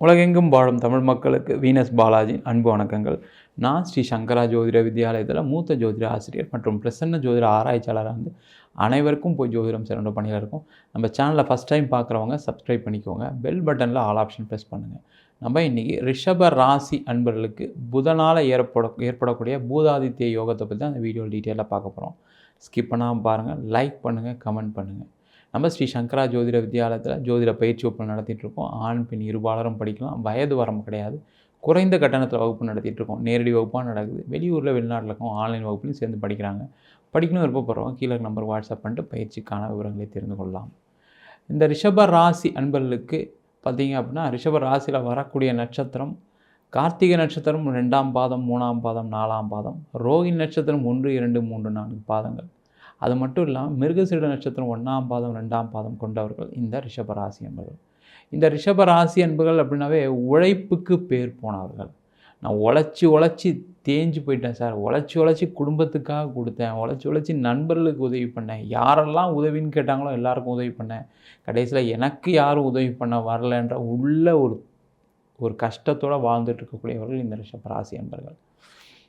உலகெங்கும் வாழும் தமிழ் மக்களுக்கு வீனஸ் பாலாஜி அன்பு வணக்கங்கள். நான் ஸ்ரீ சங்கரா ஜோதிட வித்யாலயத்தில் மூத்த ஜோதிட ஆசிரியர் மற்றும் பிரசன்ன ஜோதிட ஆராய்ச்சியாளராக வந்து அனைவருக்கும் போய் ஜோதிடம் சிறந்த பணியில் இருக்கும். நம்ம சேனலில் ஃபஸ்ட் டைம் பார்க்குறவங்க சப்ஸ்கிரைப் பண்ணிக்கோங்க. பெல் பட்டனில் ஆல் ஆப்ஷன் ப்ரெஸ் பண்ணுங்கள் நம்ம இன்றைக்கி ரிஷப ராசி அன்பர்களுக்கு புதனால் ஏற்பட ஏற்படக்கூடிய பூதாதித்ய யோகத்தை பற்றி தான் அந்த வீடியோ டீட்டெயிலாக பார்க்க போகிறோம் ஸ்கிப் பண்ணாமல் பாருங்கள் லைக் பண்ணுங்கள் கமெண்ட் பண்ணுங்கள் நம்ம ஸ்ரீ சங்கரா ஜோதிட வித்யாலயத்தில் ஜோதிட பயிற்சி வகுப்பு நடத்திட்டுருக்கோம். ஆண் பெண் இருபாலரும் படிக்கலாம். வயது வரம்பு கிடையாது. குறைந்த கட்டணத்தில் வகுப்பு நடத்திட்டுருக்கோம். நேரடி வகுப்பாக நடக்குது. வெளியூரில் வெளிநாட்டில் இருக்கும் ஆன்லைன் வகுப்புலையும் சேர்ந்து படிக்கிறாங்க. படிக்கணும் விருப்பப்படுறோம் கீழே நம்பர் வாட்ஸ்அப் பண்ணிட்டு பயிற்சிக்கான விவரங்களை தெரிந்து கொள்ளலாம். இந்த ரிஷப ராசி அன்பர்களுக்கு பார்த்தீங்க அப்படின்னா ரிஷப ராசியில் வரக்கூடிய நட்சத்திரம் கார்த்திகை நட்சத்திரம் ரெண்டாம் பாதம் மூணாம் பாதம் நாலாம் பாதம் ரோஹிணி நட்சத்திரம் ஒன்று இரண்டு மூன்று நான்கு பாதங்கள். அது மட்டும் இல்லாமல் மிருகசீட நட்சத்திரம் ஒன்றாம் பாதம் ரெண்டாம் பாதம் கொண்டவர்கள் இந்த ரிஷபராசி என்பர்கள். இந்த ரிஷபராசி என்பர்கள் அப்படின்னாவே உழைப்புக்கு பேர் போனவர்கள். நான் உழைச்சி உழைச்சி தேஞ்சு போயிட்டேன் சார். உழைச்சி உழைச்சி குடும்பத்துக்காக கொடுத்தேன். உழைச்சி உழைச்சி நண்பர்களுக்கு உதவி பண்ணேன். யாரெல்லாம் உதவின்னு கேட்டாங்களோ எல்லாருக்கும் உதவி பண்ணேன். கடைசியில் எனக்கு யாரும் உதவி பண்ண வரலன்ற உள்ள ஒரு ஒரு கஷ்டத்தோடு வாழ்ந்துட்டு இருக்கக்கூடியவர்கள் இந்த ரிஷபராசி என்பர்கள்.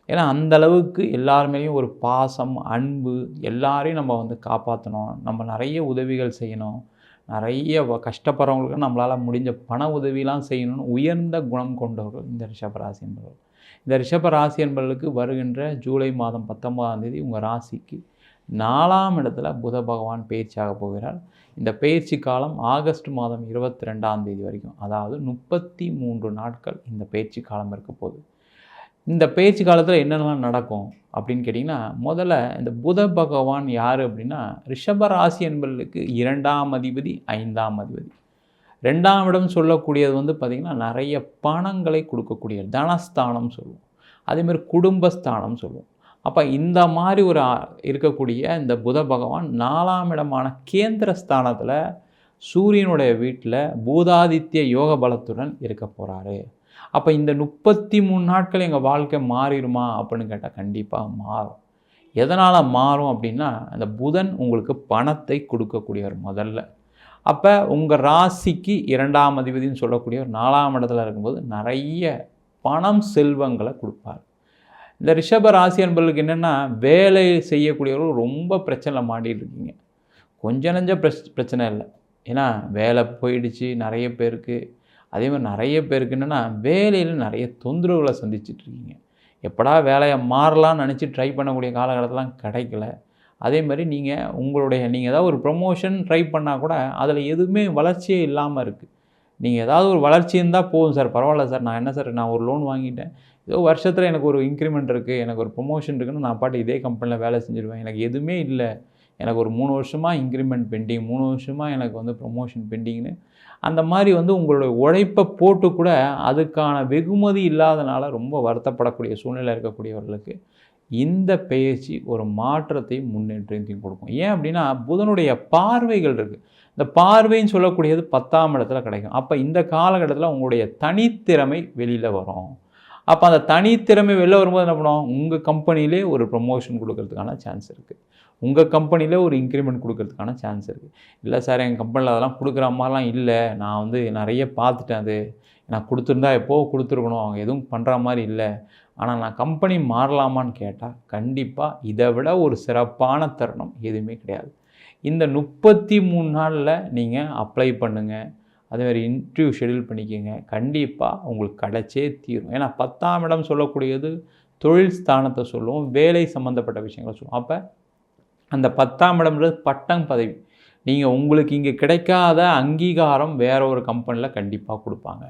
ஏன்னா அந்த அளவுக்கு எல்லாருமேலேயும் ஒரு பாசம் அன்பு எல்லாரையும் நம்ம வந்து காப்பாற்றணும் நம்ம நிறைய உதவிகள் செய்யணும். நிறைய வ- கஷ்டப்படுறவங்களுக்கு நம்மளால் முடிஞ்ச பண உதவிலாம் செய்யணும்னு உயர்ந்த குணம் கொண்டவர்கள் இந்த ரிஷபராசி என்பவர்கள். இந்த ரிஷப ராசி என்பவர்களுக்கு வருகின்ற ஜூலை மாதம் பத்தொன்பதாம் தேதி உங்கள் ராசிக்கு நாலாம் இடத்துல புத பகவான் பயிற்சியாக போகிறார். இந்த பயிற்சி காலம் ஆகஸ்ட் மாதம் இருபத்தி ரெண்டாம் தேதி வரைக்கும். அதாவது முப்பத்தி மூன்று நாட்கள் இந்த பயிற்சி காலம் இருக்க போகுது. இந்த பேச்சு காலத்தில் என்னென்னலாம் நடக்கும் அப்படின்னு கேட்டிங்கன்னா முதல்ல இந்த புத பகவான் யார் அப்படின்னா ரிஷப ராசி இரண்டாம் அதிபதி ஐந்தாம் அதிபதி. ரெண்டாம் இடம் சொல்லக்கூடியது வந்து பார்த்திங்கன்னா நிறைய பணங்களை கொடுக்கக்கூடிய தனஸ்தானம் சொல்லுவோம். அதேமாதிரி குடும்பஸ்தானம் சொல்லுவோம். அப்போ இந்த மாதிரி ஒரு இருக்கக்கூடிய இந்த புத பகவான் நாலாம் இடமான கேந்திர ஸ்தானத்தில் சூரியனுடைய வீட்டில் பூதாதித்ய யோக பலத்துடன் இருக்க போகிறாரு அப்போ இந்த முப்பத்தி மூணு நாட்கள் எங்கள் வாழ்க்கை மாறிடுமா அப்படின்னு கேட்டால் கண்டிப்பாக மாறும். எதனால் மாறும் அப்படின்னா அந்த புதன் உங்களுக்கு பணத்தை கொடுக்கக்கூடியவர் முதல்ல. அப்போ உங்கள் ராசிக்கு இரண்டாம் அதிபதினு சொல்லக்கூடியவர் நாலாம் இடத்துல இருக்கும்போது நிறைய பணம் செல்வங்களை கொடுப்பார். இந்த ரிஷப ராசி என்பவர்களுக்கு என்னென்னா வேலை செய்யக்கூடியவர்கள் ரொம்ப பிரச்சனை மாட்டிகிட்டு இருக்கீங்க. கொஞ்ச நஞ்ச பிரச் பிரச்சனை இல்லை. ஏன்னா வேலை போயிடுச்சு நிறைய பேருக்கு. அதே மாதிரி நிறைய பேருக்கு என்னென்னா வேலையில் நிறைய தொந்தரவுகளை சந்திச்சிட்டு இருக்கீங்க. எப்படா வேலையை மாறலாம்னு நினச்சி ட்ரை பண்ணக்கூடிய காலகட்டத்தெலாம் கிடைக்கல. அதே மாதிரி நீங்கள் உங்களுடைய நீங்கள் ஏதாவது ஒரு ப்ரொமோஷன் ட்ரை பண்ணால் கூட அதில் எதுவுமே வளர்ச்சியே இல்லாமல் இருக்குது நீங்கள் ஏதாவது ஒரு வளர்ச்சி இருந்தால் போதும் சார். பரவாயில்ல சார். நான் என்ன சார் நான் ஒரு லோன் வாங்கிட்டேன். ஏதோ வருஷத்தில் எனக்கு ஒரு இன்க்ரிமெண்ட் இருக்குது எனக்கு ஒரு ப்ரொமோஷன் இருக்குன்னு நான் பாட்டு இதே கம்பெனியில் வேலை செஞ்சுருவேன். எனக்கு எதுவுமே இல்லை. எனக்கு ஒரு மூணு வருஷமாக இன்க்ரிமெண்ட் பெண்டிங் மூணு வருஷமாக எனக்கு வந்து ப்ரொமோஷன் பெண்டிங்னு அந்த மாதிரி வந்து உங்களுடைய உழைப்பை போட்டு கூட அதுக்கான வெகுமதி இல்லாதனால ரொம்ப வருத்தப்படக்கூடிய சூழ்நிலை இருக்கக்கூடியவர்களுக்கு இந்த பயிற்சி ஒரு மாற்றத்தை முன்னேற்றத்தையும் கொடுக்கும். ஏன் அப்படின்னா புதனுடைய பார்வைகள் இருக்குது இந்த பார்வைன்னு சொல்லக்கூடியது பத்தாம் இடத்துல கிடைக்கும். அப்போ இந்த காலகட்டத்தில் உங்களுடைய தனித்திறமை வெளியில் வரும். அப்போ அந்த தனித்திறமை வெளில வரும்போது என்ன பண்ணுவோம் உங்கள் கம்பெனிலே ஒரு ப்ரொமோஷன் கொடுக்கறதுக்கான சான்ஸ் இருக்குது உங்கள் கம்பெனியில் ஒரு இன்க்ரிமெண்ட் கொடுக்கறதுக்கான சான்ஸ் இருக்குது இல்லை சார் எங்கள் கம்பெனியில் அதெல்லாம் கொடுக்குற மாதிரிலாம் இல்லை. நான் வந்து நிறைய பார்த்துட்டேன் அது. நான் கொடுத்துருந்தா எப்போ கொடுத்துருக்கணும்? அவங்க எதுவும் பண்ணுற மாதிரி இல்லை. ஆனால் நான் கம்பெனி மாறலாமான்னு கேட்டால் கண்டிப்பாக இதை விட ஒரு சிறப்பான தருணம் எதுவுமே கிடையாது. இந்த முப்பத்தி மூணு நாளில் நீங்கள் அப்ளை பண்ணுங்கள் அதேமாதிரி இன்டர்வியூ ஷெடியூல் பண்ணிக்கோங்க. கண்டிப்பாக உங்களுக்கு கிடைச்சே தீரும். ஏன்னா பத்தாம் இடம் சொல்லக்கூடியது தொழில் ஸ்தானத்தை சொல்லுவோம் வேலை சம்மந்தப்பட்ட விஷயங்களை சொல்லுவோம். அப்போ அந்த பத்தாம் இடம்ன்றது பட்டம் பதவி. நீங்கள் உங்களுக்கு இங்கே கிடைக்காத அங்கீகாரம் வேற ஒரு கம்பெனியில் கண்டிப்பாக கொடுப்பாங்க.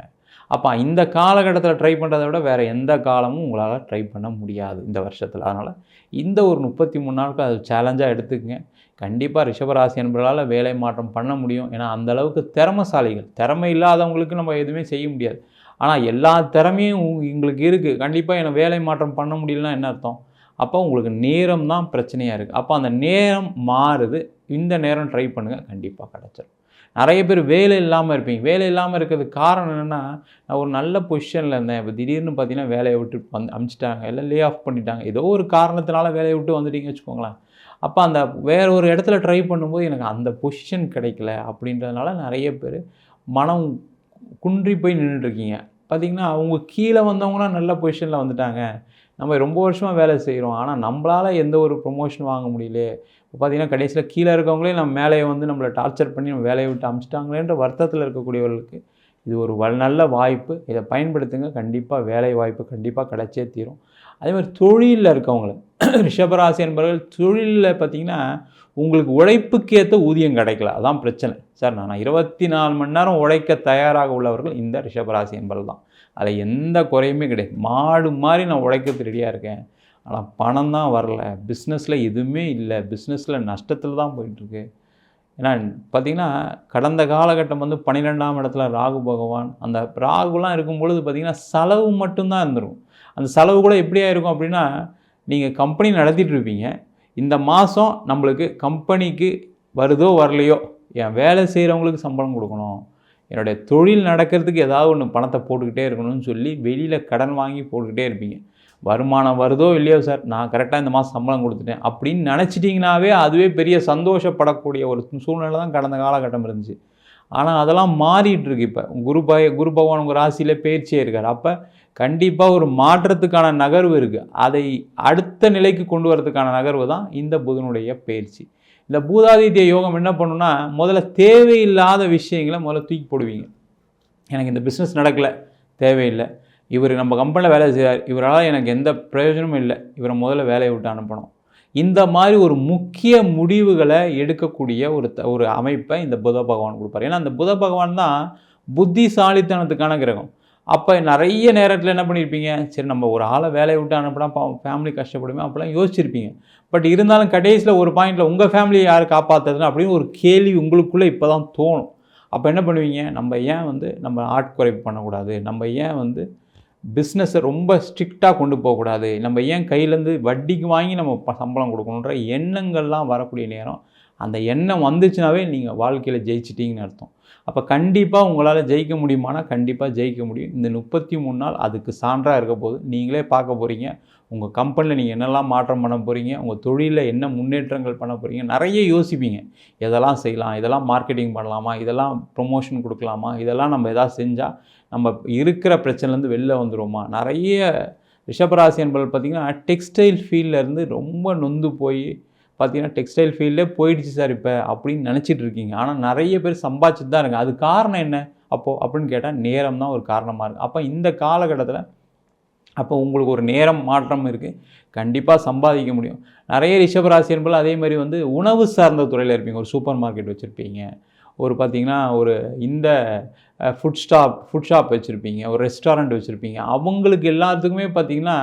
அப்போ இந்த காலகட்டத்தில் ட்ரை பண்ணுறதை விட வேறு எந்த காலமும் உங்களால் ட்ரை பண்ண முடியாது இந்த வருஷத்தில். அதனால் இந்த ஒரு முப்பத்தி மூணு நாளுக்கு அது சேலஞ்சாக எடுத்துக்கங்க. கண்டிப்பாக ரிஷபராசி என்பதால் வேலை மாற்றம் பண்ண முடியும். ஏன்னா அந்தளவுக்கு திறமசாலிகள் திறமை இல்லாதவங்களுக்கு நம்ம எதுவுமே செய்ய முடியாது. ஆனால் எல்லா திறமையும் எங்களுக்கு இருக்குது கண்டிப்பாக என்னை வேலை மாற்றம் பண்ண முடியலன்னா என்ன அர்த்தம்? அப்போ உங்களுக்கு நேரம் தான் பிரச்சனையாக இருக்குது அப்போ அந்த நேரம் மாறுது. இந்த நேரம் ட்ரை பண்ணுங்கள் கண்டிப்பாக கிடச்சிரும். நிறைய பேர் வேலை இல்லாமல் இருப்பீங்க. வேலை இல்லாமல் இருக்கிறதுக்கு காரணம் என்னென்னா நான் ஒரு நல்ல பொசிஷனில் இருந்தேன். இப்போ திடீர்னு பார்த்தீங்கன்னா வேலையை விட்டு வந்து அமிச்சிட்டாங்க. இல்லை லே ஆஃப் பண்ணிட்டாங்க. ஏதோ ஒரு காரணத்தினால வேலையை விட்டு வந்துட்டீங்கன்னு வச்சுக்கோங்களேன். அப்போ அந்த வேற ஒரு இடத்துல ட்ரை பண்ணும்போது எனக்கு அந்த பொசிஷன் கிடைக்கல அப்படின்றதுனால நிறைய பேர் மனம் குன்றி போய் நின்றுட்டுருக்கீங்க பார்த்தீங்கன்னா அவங்க கீழே வந்தவங்களாம் நல்ல பொசிஷனில் வந்துட்டாங்க. நம்ம ரொம்ப வருஷமாக வேலை செய்கிறோம் ஆனால் நம்மளால் எந்த ஒரு ப்ரொமோஷன் வாங்க முடியல. இப்போ பார்த்தீங்கன்னா கடைசியில் கீழே இருக்கவங்களே நம்ம மேலேயே வந்து நம்மளை டார்ச்சர் பண்ணி நம்ம வேலையை விட்டு அமிச்சிட்டாங்களேன்ற வருத்தத்தில் இருக்கக்கூடியவர்களுக்கு இது ஒரு வ நல்ல வாய்ப்பு. இதை பயன்படுத்துங்க. கண்டிப்பாக வேலை வாய்ப்பு கண்டிப்பாக கிடைச்சே தீரும். அதே மாதிரி தொழிலில் இருக்கவங்கள ரிஷபராசி என்பவர்கள் தொழிலில் பார்த்தீங்கன்னா உங்களுக்கு உழைப்புக்கேற்ற ஊதியம் கிடைக்கல. அதான் பிரச்சனை. சார் நான் இருபத்தி நாலு மணி நேரம் உழைக்க தயாராக உள்ளவர்கள் இந்த ரிஷபராசி என்பவர்கள் தான். அதில் எந்த குறையுமே கிடையாது. மாடு மாதிரி நான் உழைக்கிறது ரெடியாக இருக்கேன். ஆனால் பணம் தான் வரல. பிஸ்னஸில் எதுவுமே இல்லை. பிஸ்னஸில் நஷ்டத்தில் தான் போயிட்டுருக்கு. ஏன்னா பார்த்தீங்கன்னா கடந்த காலகட்டம் வந்து பன்னிரெண்டாம் இடத்துல ராகு பகவான். அந்த ராகுலாம் இருக்கும் பொழுது பார்த்தீங்கன்னா செலவு மட்டும்தான் இருந்துடும் அந்த செலவு கூட எப்படியா இருக்கும் அப்படின்னா நீங்கள் கம்பெனி நடத்திட்டு இருப்பீங்க. இந்த மாதம் நம்மளுக்கு கம்பெனிக்கு வருதோ வரலையோ என் வேலை செய்கிறவங்களுக்கு சம்பளம் கொடுக்கணும். என்னுடைய தொழில் நடக்கிறதுக்கு ஏதாவது ஒன்று பணத்தை போட்டுக்கிட்டே இருக்கணும்னு சொல்லி வெளியில் கடன் வாங்கி போட்டுக்கிட்டே இருப்பீங்க. வருமானம் வருதோ இல்லையோ சார் நான் கரெக்டாக இந்த மாதம் சம்பளம் கொடுத்துட்டேன் அப்படின்னு நினச்சிட்டிங்கனாவே அதுவே பெரிய சந்தோஷப்படக்கூடிய ஒரு சூழ்நிலை தான் கடந்த காலகட்டம் இருந்துச்சு. ஆனால் அதெல்லாம் மாறிட்டுருக்கு இப்போ. குரு பய குரு பகவான் உங்கள் ராசியில் பயிற்சியே இருக்கார். அப்போ கண்டிப்பாக ஒரு மாற்றத்துக்கான நகர்வு இருக்குது அதை அடுத்த நிலைக்கு கொண்டு வரதுக்கான நகர்வு தான் இந்த புதனுடைய பயிற்சி இந்த பூதாதித்ய யோகம் என்ன பண்ணுன்னா முதல்ல தேவையில்லாத விஷயங்களை முதல்ல தூக்கி போடுவீங்க. எனக்கு இந்த பிஸ்னஸ் நடக்கலை தேவையில்லை. இவர் நம்ம கம்பெனியில் வேலை செய்கிறார் இவரால் எனக்கு எந்த பிரயோஜனமும் இல்லை. இவரை முதல்ல வேலையை விட்டு அனுப்பணும். இந்த மாதிரி ஒரு முக்கிய முடிவுகளை எடுக்கக்கூடிய ஒரு த ஒரு அமைப்பை இந்த புத பகவான் கொடுப்பார். ஏன்னா அந்த புத பகவான் தான் புத்திசாலித்தனத்துக்கான கிரகம். அப்போ நிறைய நேரத்தில் என்ன பண்ணியிருப்பீங்க சரி நம்ம ஒரு ஆளை வேலையை விட்டு அனுப்பினா ஃபேமிலி கஷ்டப்படுமே அப்படிலாம் யோசிச்சிருப்பீங்க. பட் இருந்தாலும் கடைசியில் ஒரு பாயிண்டில் உங்கள் ஃபேமிலியை யார் காப்பாற்றுறதுன்னு அப்படின்னு ஒரு கேள்வி உங்களுக்குள்ளே இப்போ தான் தோணும். அப்போ என்ன பண்ணுவீங்க? நம்ம ஏன் வந்து நம்ம ஆட்குறைப்பு பண்ணக்கூடாது? நம்ம ஏன் வந்து பிஸ்னஸை ரொம்ப ஸ்ட்ரிக்டாக கொண்டு போகக்கூடாது? நம்ம ஏன் கையிலேருந்து வட்டிக்கு வாங்கி நம்ம சம்பளம் கொடுக்கணுன்ற எண்ணங்கள்லாம் வரக்கூடிய நேரம் அந்த எண்ணம் வந்துச்சுனாவே நீங்கள் வாழ்க்கையில் ஜெயிச்சிட்டிங்கன்னு அர்த்தம். அப்போ கண்டிப்பாக உங்களால் ஜெயிக்க முடியுமானா கண்டிப்பாக ஜெயிக்க முடியும். இந்த முப்பத்தி மூணு நாள் அதுக்கு சான்றாக இருக்க போது நீங்களே பார்க்க போகிறீங்க உங்கள் கம்பெனியில் நீங்கள் என்னெல்லாம் மாற்றம் பண்ண போகிறீங்க உங்கள் தொழிலில் என்ன முன்னேற்றங்கள் பண்ண போகிறீங்க நிறைய யோசிப்பீங்க. எதெல்லாம் செய்யலாம் இதெல்லாம் மார்க்கெட்டிங் பண்ணலாமா இதெல்லாம் ப்ரொமோஷன் கொடுக்கலாமா இதெல்லாம் நம்ம எதாவது செஞ்சால் நம்ம இருக்கிற பிரச்சனைலேருந்து வெளில வந்துடுவோமா நிறைய ரிஷபராசி என்பது பார்த்திங்கன்னா டெக்ஸ்டைல் ஃபீல்ட்லேருந்து ரொம்ப நொந்து போய் பார்த்தீங்கன்னா டெக்ஸ்டைல் ஃபீல்டே போயிடுச்சு சார் இப்போ அப்படின்னு நினச்சிட்டு இருக்கீங்க. ஆனால் நிறைய பேர் சம்பாதிச்சுட்டு தான் இருங்க அது காரணம் என்ன? அப்போது அப்படின்னு கேட்டால் நேரம் தான் ஒரு காரணமாக இருக்குது அப்போ இந்த காலகட்டத்தில் அப்போ உங்களுக்கு ஒரு நேரம் மாற்றம் இருக்குது கண்டிப்பாக சம்பாதிக்க முடியும். நிறைய ரிஷபராசி என்பது அதே மாதிரி வந்து உணவு சார்ந்த துறையில் இருப்பீங்க. ஒரு சூப்பர் மார்க்கெட் வச்சுருப்பீங்க. ஒரு பார்த்திங்கன்னா ஒரு இந்த ஃபுட் ஸ்டாப் ஃபுட் ஷாப் வச்சுருப்பீங்க. ஒரு ரெஸ்டாரண்ட் வச்சுருப்பீங்க. அவங்களுக்கு எல்லாத்துக்குமே பார்த்திங்கன்னா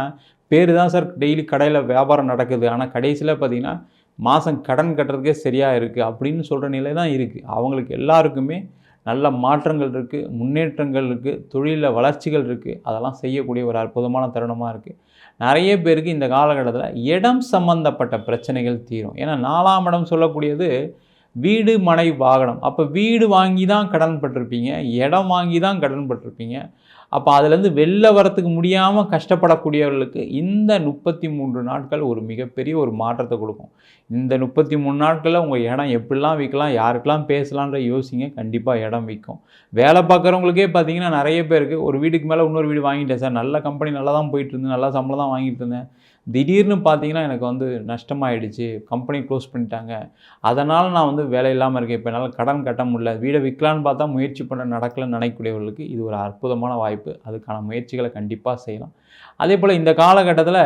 பேர் தான் சார் டெய்லி கடையில் வியாபாரம் நடக்குது. ஆனால் கடைசியில் பார்த்திங்கன்னா மாதம் கடன் கட்டுறதுக்கே சரியாக இருக்குது அப்படின்னு சொல்கிற நிலை தான் இருக்குது அவங்களுக்கு எல்லாருக்குமே நல்ல மாற்றங்கள் இருக்குது முன்னேற்றங்கள் இருக்குது தொழிலில் வளர்ச்சிகள் இருக்குது அதெல்லாம் செய்யக்கூடிய ஒரு அற்புதமான தருணமாக இருக்குது நிறைய பேருக்கு இந்த காலகட்டத்தில் இடம் சம்பந்தப்பட்ட பிரச்சனைகள் தீரும். ஏன்னா நாலாம் இடம் சொல்லக்கூடியது வீடு மனை வாகனம். அப்போ வீடு வாங்கி தான் கடன் பட்டிருப்பீங்க இடம் வாங்கி தான் கடன் பட்டிருப்பீங்க. அப்போ அதுலேருந்து வெளில வரத்துக்கு முடியாமல் கஷ்டப்படக்கூடியவர்களுக்கு இந்த முப்பத்தி மூன்று நாட்கள் ஒரு மிகப்பெரிய ஒரு மாற்றத்தை கொடுக்கும். இந்த முப்பத்தி மூணு நாட்களில் உங்கள் இடம் எப்படிலாம் விற்கலாம் யாருக்கெல்லாம் பேசலான்ற யோசிங்க கண்டிப்பாக இடம் விற்கும். வேலை பார்க்குறவங்களுக்கே பார்த்தீங்கன்னா நிறைய பேருக்கு ஒரு வீட்டுக்கு மேலே இன்னொரு வீடு வாங்கிட்டேன் சார் நல்ல கம்பெனி நல்லா தான் போயிட்டு இருந்தேன் நல்லா சம்பளம் தான் வாங்கிட்டு இருந்தேன். திடீர்னு பார்த்தீங்கன்னா எனக்கு வந்து நஷ்டமாயிடுச்சு கம்பெனி க்ளோஸ் பண்ணிட்டாங்க. அதனால் நான் வந்து வேலை இல்லாமல் இருக்கேன். இப்போ என்னால் கடன் கட்ட முடியல. வீடை விற்கலான்னு பார்த்தா முயற்சி பண்ண நடக்கலன்னு நினைக்கக்கூடியவர்களுக்கு இது ஒரு அற்புதமான வாய்ப்பு. அதுக்கான முயற்சிகளை கண்டிப்பாக செய்யலாம். அதே போல் இந்த காலகட்டத்தில்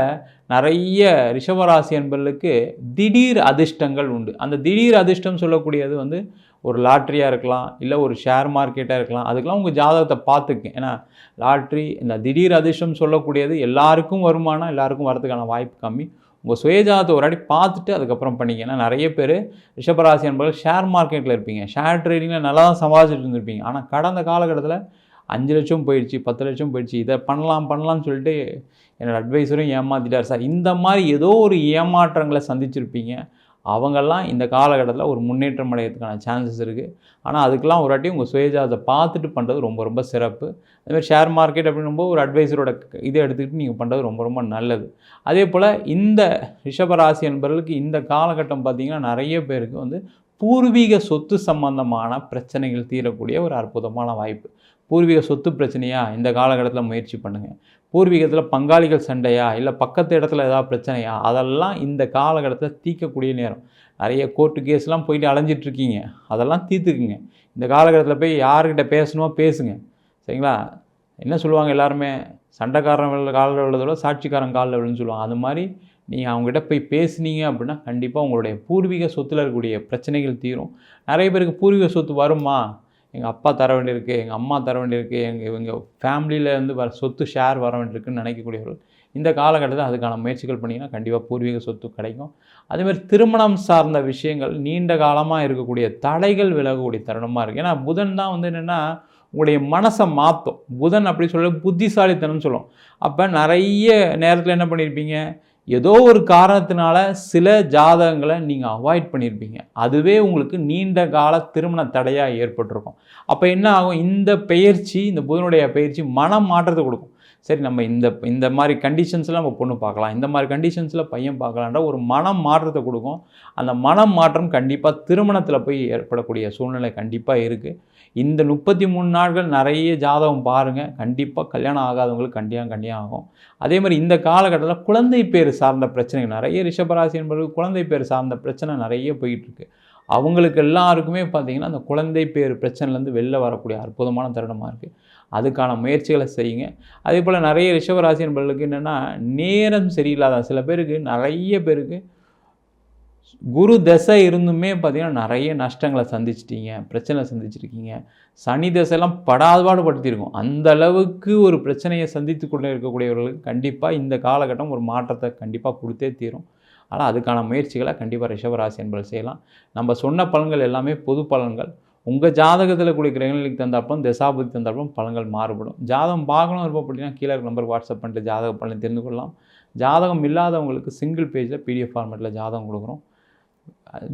நிறைய ரிஷபராசி என்பர்களுக்கு திடீர் அதிர்ஷ்டங்கள் உண்டு. அந்த திடீர் அதிர்ஷ்டம் சொல்லக்கூடியது வந்து ஒரு லாட்ரியாக இருக்கலாம் இல்லை ஒரு ஷேர் மார்க்கெட்டாக இருக்கலாம் அதுக்கெலாம் உங்கள் ஜாதகத்தை பார்த்துக்கு. ஏன்னா லாட்ரி இந்த திடீர் அதிர்ஷ்டம் சொல்லக்கூடியது எல்லாருக்கும் வருமானம் எல்லாருக்கும் வரதுக்கான வாய்ப்பு கம்மி. உங்கள் சுயஜாதத்தை ஒரு அடி பார்த்துட்டு அதுக்கப்புறம் பண்ணிங்க. ஏன்னா நிறைய பேர் ரிஷபராசி என்பது ஷேர் மார்க்கெட்டில் இருப்பீங்க. ஷேர் ட்ரேடிங்கில் நல்லா தான் சம்பாதிச்சுட்டு இருந்திருப்பீங்க. ஆனால் கடந்த காலகட்டத்தில் அஞ்சு லட்சம் போயிடுச்சு பத்து லட்சம் போயிடுச்சு இதை பண்ணலாம் பண்ணலாம்னு சொல்லிட்டு என்னோடய அட்வைஸரும் ஏமாற்றிட்டார் சார் இந்த மாதிரி ஏதோ ஒரு ஏமாற்றங்களை சந்திச்சிருப்பீங்க. அவங்கெல்லாம் இந்த காலகட்டத்தில் ஒரு முன்னேற்றம் அடையிறதுக்கான சான்சஸ் இருக்குது ஆனால் அதுக்கெல்லாம் ஒரு வாட்டி உங்கள் சுயஜாதத்தை பார்த்துட்டு பண்ணுறது ரொம்ப ரொம்ப சிறப்பு. அதுமாதிரி ஷேர் மார்க்கெட் அப்படின்னும்போது ஒரு அட்வைஸரோட இதை எடுத்துக்கிட்டு நீங்கள் பண்ணுறது ரொம்ப ரொம்ப நல்லது. அதே போல் இந்த ரிஷபராசி என்பவர்களுக்கு இந்த காலகட்டம் பார்த்திங்கன்னா நிறைய பேருக்கு வந்து பூர்வீக சொத்து சம்பந்தமான பிரச்சனைகள் தீரக்கூடிய ஒரு அற்புதமான வாய்ப்பு. பூர்வீக சொத்து பிரச்சனையா இந்த காலகட்டத்தில் முயற்சி பண்ணுங்கள் பூர்வீகத்தில் பங்காளிகள் சண்டையா? இல்லை பக்கத்து இடத்துல ஏதாவது பிரச்சனையா? அதெல்லாம் இந்த காலகட்டத்தில் தீர்க்கக்கூடிய நேரம். நிறைய கோர்ட்டு கேஸ்லாம் போயிட்டு அலைஞ்சிட்ருக்கீங்க அதெல்லாம் தீர்த்துக்குங்க. இந்த காலகட்டத்தில் போய் யார்கிட்ட பேசணுமோ பேசுங்க. சரிங்களா? என்ன சொல்லுவாங்க எல்லாருமே? சண்டைக்காரன் காலில் உள்ளதோட சாட்சிக்காரன் காலில் விழுன்னு சொல்லுவாங்க. அது மாதிரி நீங்கள் அவங்ககிட்ட போய் பேசுனீங்க அப்படின்னா கண்டிப்பாக உங்களுடைய பூர்வீக சொத்தில் இருக்கக்கூடிய பிரச்சனைகள் தீரும். நிறைய பேருக்கு பூர்வீக சொத்து வருமா? எங்கள் அப்பா தர வேண்டியிருக்கு எங்கள் அம்மா தர வேண்டியிருக்கு எங்கள் இவங்க ஃபேமிலியிலேருந்து வர சொத்து ஷேர் வர வேண்டியிருக்குன்னு நினைக்கக்கூடியவர்கள் இந்த காலகட்டத்தில் அதுக்கான முயற்சிகள் பண்ணிங்கன்னா கண்டிப்பாக பூர்வீக சொத்து கிடைக்கும். அதேமாதிரி திருமணம் சார்ந்த விஷயங்கள் நீண்ட காலமாக இருக்கக்கூடிய தடைகள் விலகக்கூடிய தருணமாக இருக்குது ஏன்னா புதன் தான் வந்து என்னென்னா உங்களுடைய மனசை மாற்றும் புதன் அப்படி சொல்ல புத்திசாலித்தனம்னு சொல்லும் அப்போ நிறைய நேரத்தில் என்ன பண்ணியிருப்பீங்க? ஏதோ ஒரு காரணத்தினால சில ஜாதகங்களை நீங்கள் அவாய்ட் பண்ணியிருப்பீங்க அதுவே உங்களுக்கு நீண்ட கால திருமண தடையாக ஏற்பட்டிருக்கும். அப்போ என்ன ஆகும்? இந்த பயிற்சி இந்த புதனுடைய பயிற்சி மனம் மாற்றத்தை கொடுக்கும். சரி நம்ம இந்த இந்த மாதிரி கண்டிஷன்ஸில் நம்ம பொண்ணு பார்க்கலாம். இந்த மாதிரி கண்டிஷன்ஸில் பையன் பார்க்கலான்ற ஒரு மனம் மாற்றத்தை கொடுக்கும். அந்த மனம் மாற்றம் கண்டிப்பாக திருமணத்தில் போய் ஏற்படக்கூடிய சூழ்நிலை கண்டிப்பாக இருக்குது இந்த முப்பத்தி மூணு நாட்கள் நிறைய ஜாதகம் பாருங்கள் கண்டிப்பாக கல்யாணம் ஆகாதவங்களுக்கு கண்டியாக கண்டியாக ஆகும். அதே மாதிரி இந்த காலகட்டத்தில் குழந்தை பேர் சார்ந்த பிரச்சனைகள் நிறைய ரிஷபராசி என்பது குழந்தை பேர் சார்ந்த பிரச்சனை நிறைய போயிட்டுருக்கு அவங்களுக்கு எல்லாருக்குமே பார்த்திங்கன்னா அந்த குழந்தை பேர் பிரச்சனைலேருந்து வெளில வரக்கூடிய அற்புதமான தருணமாக இருக்குது அதுக்கான முயற்சிகளை செய்யுங்க. அதே போல் நிறைய ரிஷபராசி என்பவர்களுக்கு என்னென்னா நேரம் சரியில்லாத சில பேருக்கு நிறைய பேருக்கு குரு தசை இருந்துமே பார்த்திங்கன்னா நிறைய நஷ்டங்களை சந்திச்சிட்டீங்க பிரச்சனை சந்திச்சிருக்கீங்க. சனி தசைலாம் படாதபாடு படுத்தியிருக்கும் அந்த அளவுக்கு ஒரு பிரச்சனையை சந்தித்து கொண்டு இருக்கக்கூடியவர்களுக்கு கண்டிப்பாக இந்த காலகட்டம் ஒரு மாற்றத்தை கண்டிப்பாக கொடுத்தே தீரும். ஆனால் அதுக்கான முயற்சிகளை கண்டிப்பாக ரிஷபராசி என்பது செய்யலாம். நம்ம சொன்ன பலன்கள் எல்லாமே பொது பலன்கள். உங்கள் ஜாதகத்தில் கூடிய கிரகங்களுக்கு தந்தப்பம் தசாபதி தந்தப்பம் பலன்கள் மாறுபடும். ஜாதகம் பார்க்கணும் விருப்பப்பட்டீங்கன்னா கீழே நம்பர் வாட்ஸ்அப் பண்ணிட்டு ஜாதக பலன் தெரிந்து கொள்ளலாம். ஜாதகம் இல்லாதவங்களுக்கு சிங்கிள் பேஜில் பிடிஎஃப் ஃபார்மேட்டில் ஜாதகம் கொடுக்குறோம்.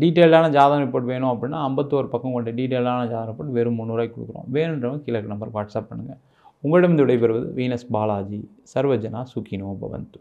டீட்டெயிலான ஜாதகம் ரிப்போர்ட் வேணும் அப்படின்னா ஐம்பத்தோரு பக்கம் கொண்ட டீட்டெயிலான ஜாதகம் ரிப்போர்ட் வெறும் முந்நூறுவாய்க்கு கொடுக்குறோம். வேணுன்றவங்க கீழே நம்பர் வாட்ஸ்அப் பண்ணுங்கள் உங்களிடம் விடைபெறுவது வீனஸ் பாலாஜி. சர்வஜனா சுக்கினோ பவந்து.